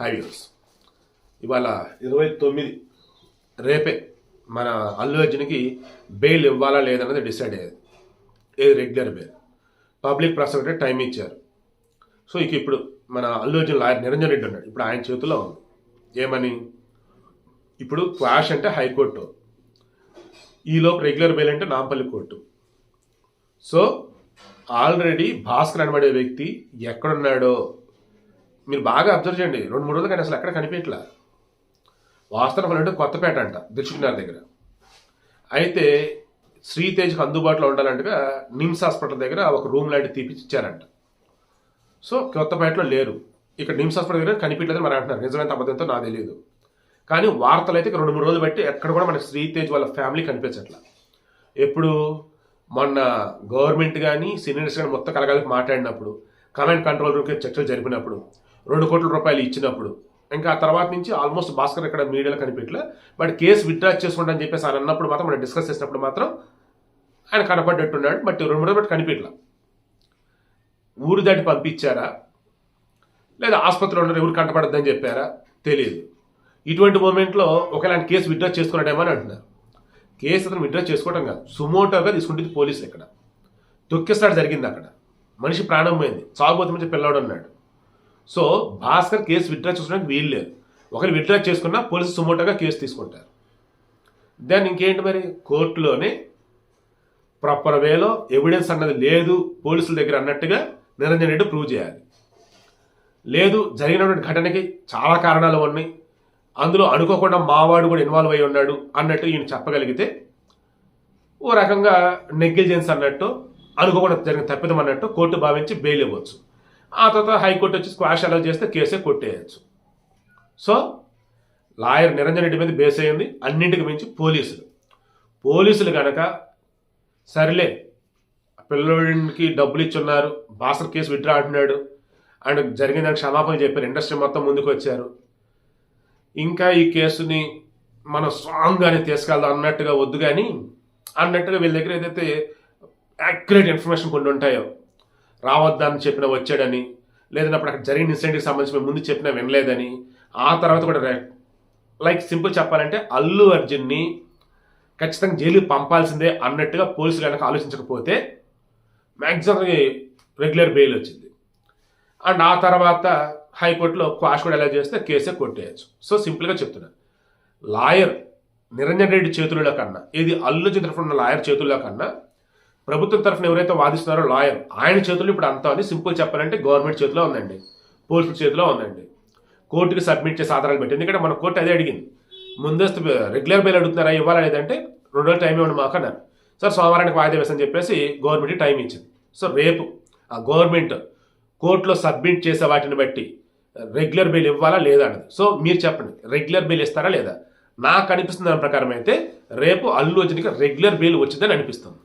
హైవ్యూస్ ఇవాళ ఇరవై తొమ్మిది. రేపే మన అల్లు అర్జున్కి బెయిల్ ఇవ్వాలా లేదన్నది డిసైడ్ అయ్యేది. ఏది regular bail public prosecutor time ఇచ్చారు. సో ఇక ఇప్పుడు మన అల్లు అర్జున్ లాయర్ నిరంజన్ రెడ్డి ఉన్నాడు. ఇప్పుడు ఆయన చేతిలో ఉంది. ఏమని? ఇప్పుడు క్వాష్ అంటే హైకోర్టు ఈలోపు రెగ్యులర్ బెయిల్ అంటే Nampally court so already Bhaskar అనబడే వ్యక్తి ఎక్కడున్నాడో? మీరు బాగా అబ్జర్వ్ చేయండి. రెండు మూడు రోజులు కానీ అసలు ఎక్కడ కనిపించట్లా? వాస్తవం అంటే కొత్తపేట అంట దిల్సుఖ్నగర్ దగ్గర. అయితే శ్రీతేజ్కి అందుబాటులో ఉండాలంటగా నిమ్స్ హాస్పిటల్ దగ్గర ఒక రూమ్ లాంటి తీపిచ్చి ఇచ్చారంట సో కొత్తపేటలో లేరు. ఇక్కడ నిమ్స్ హాస్పిటల్ దగ్గర కనిపించలేదని మరి అంటున్నారు. నిజమైన అబద్ధంతో నాకు తెలియదు. కానీ వార్తలు అయితే ఇక రెండు మూడు రోజులు బట్టి ఎక్కడ కూడా మనకి శ్రీతేజ్ వాళ్ళ ఫ్యామిలీ కనిపించట్లా. ఎప్పుడు మొన్న గవర్నమెంట్ కానీ సీనియర్స్ కానీ మొత్తం కలగాలి మాట్లాడినప్పుడు కమాండ్ కంట్రోల్ రూమ్కి చర్చలు జరిపినప్పుడు రెండు కోట్ల రూపాయలు ఇచ్చినప్పుడు. ఇంకా ఆ తర్వాత నుంచి ఆల్మోస్ట్ భాస్కర్ ఇక్కడ మీడియాలో కనిపెట్టలే. బట్ కేసు విత్డ్రా చేసుకోండి అని చెప్పేసి ఆయన అన్నప్పుడు మాత్రం మనం డిస్కస్ చేసినప్పుడు మాత్రం ఆయన కనపడ్డట్టున్నాడు. బట్ రెండు మూడు బట్టి కనిపించలే ఊరు దాటి పంపించారా? లేదా ఆసుపత్రిలో ఉన్నారు ఎవరు కంటపడద్దని చెప్పారా? తెలియదు. ఇటువంటి మూమెంట్లో ఒకవేళ కేసు విత్డ్రా చేసుకున్నాడేమో అని అంటున్నారు కేసు అతను విత్డ్రా చేసుకోవడం కాదు. సుమోటోగా తీసుకుంటుంది పోలీసులు ఇక్కడ తొక్కిస్తాడు జరిగింది అక్కడ. మనిషి ప్రాణం పోయింది. చావుపోతే మంచి పిల్లవాడు అన్నాడు. సో భాస్కర్ కేసు విత్డ్రా చేసుకోవడానికి వీలు లేదు. ఒకరు విత్డ్రా చేసుకున్నా పోలీసు సుమోటోగా కేసు తీసుకుంటారు. దెన్ ఇంకేంటి మరి? కోర్టులోనే ప్రాపర్ వేలో ఎవిడెన్స్ అన్నది లేదు పోలీసుల దగ్గర అన్నట్టుగా నిరంజన్ రెడ్డి ప్రూవ్ చేయాలి. లేదు జరిగినటువంటి ఘటనకి చాలా కారణాలు ఉన్నాయి. అందులో అనుకోకుండా మావాడు కూడా ఇన్వాల్వ్ అయి ఉన్నాడు అన్నట్టు ఈయన చెప్పగలిగితే ఓ రకంగా నెగ్లిజెన్స్ అన్నట్టు అనుకోకుండా జరిగిన తప్పిదం అన్నట్టు కోర్టు భావించి బెయిల్ ఇవ్వచ్చు. ఆ తర్వాత హైకోర్టు వచ్చి స్క్వాష్ అలౌ చేస్తే కేసే కొట్టేయచ్చు. సో లాయర్ నిరంజన్ రెడ్డి మీద బేస్ అయ్యింది. అన్నింటికి మించి పోలీసులు. పోలీసులు కనుక సర్లే పిల్లడికి డబ్బులు ఇచ్చున్నారు బాసర్ కేసు విత్డ్రా అంటున్నాడు అండ్ జరిగిన దానికి క్షమాపణ చెప్పారు ఇండస్ట్రీ మొత్తం ముందుకు వచ్చారు. ఇంకా ఈ కేసుని మనం స్ట్రాంగ్గానే తీసుకెళ్దాం అన్నట్టుగా వద్దు కానీ అన్నట్టుగా వీళ్ళ దగ్గర ఏదైతే యాక్యురేట్ ఇన్ఫర్మేషన్ కొన్ని ఉంటాయో రావద్దని చెప్పిన వచ్చాడని లేదన్నప్పుడు అక్కడ జరిగిన ఇన్సిడెంట్కి సంబంధించి మేము ముందు చెప్పినా వినలేదని ఆ తర్వాత కూడా లైక్ సింపుల్ చెప్పాలంటే అల్లు అర్జున్ని ఖచ్చితంగా జైలుకి పంపాల్సిందే అన్నట్టుగా పోలీసులు కనుక ఆలోచించకపోతే మ్యాక్సిమం రెగ్యులర్ బెయిల్ వచ్చింది. అండ్ ఆ తర్వాత హైకోర్టులో క్వాష్ కూడా ఎలా చేస్తే కేసే కొట్టేయచ్చు సో సింపుల్గా చెప్తున్నా. లాయర్ నిరంజన్ రెడ్డి చేతుల్లో కన్నా ఇది అల్లు చిత్రపడిన ఉన్న లాయర్ చేతుల్లో కన్నా ప్రభుత్వం తరఫున ఎవరైతే వాదిస్తున్నారో లాయర్ ఆయన చేతుల్లో ఇప్పుడు అంతా ఉంది. సింపుల్ చెప్పాలంటే గవర్నమెంట్ చేతిలో ఉందండి. పోలీసుల చేతిలో ఉందండి. కోర్టుకి సబ్మిట్ చేసి ఆధారాలు పెట్టి ఎందుకంటే మన కోర్టు అదే అడిగింది. ముందస్తు రెగ్యులర్ బెయిల్ అడుగుతున్నారా ఇవ్వాలా లేదంటే రెండు రోజులు టైం ఇవ్వండి మాకు అన్నారు. సార్ సోమవారానికి వాయిదా వేసని చెప్పేసి గవర్నమెంట్ టైం ఇచ్చింది. సో రేపు ఆ గవర్నమెంట్ కోర్టులో సబ్మిట్ చేసే వాటిని బట్టి రెగ్యులర్ బెయిల్ ఇవ్వాలా లేదా అన్నది. సో మీరు చెప్పండి రెగ్యులర్ బెయిల్ ఇస్తారా లేదా? నాకు అనిపిస్తుంది దాని ప్రకారం అయితే రేపు అల్లు అర్జున్కి రెగ్యులర్ బెయిల్ వచ్చిందని అనిపిస్తుంది.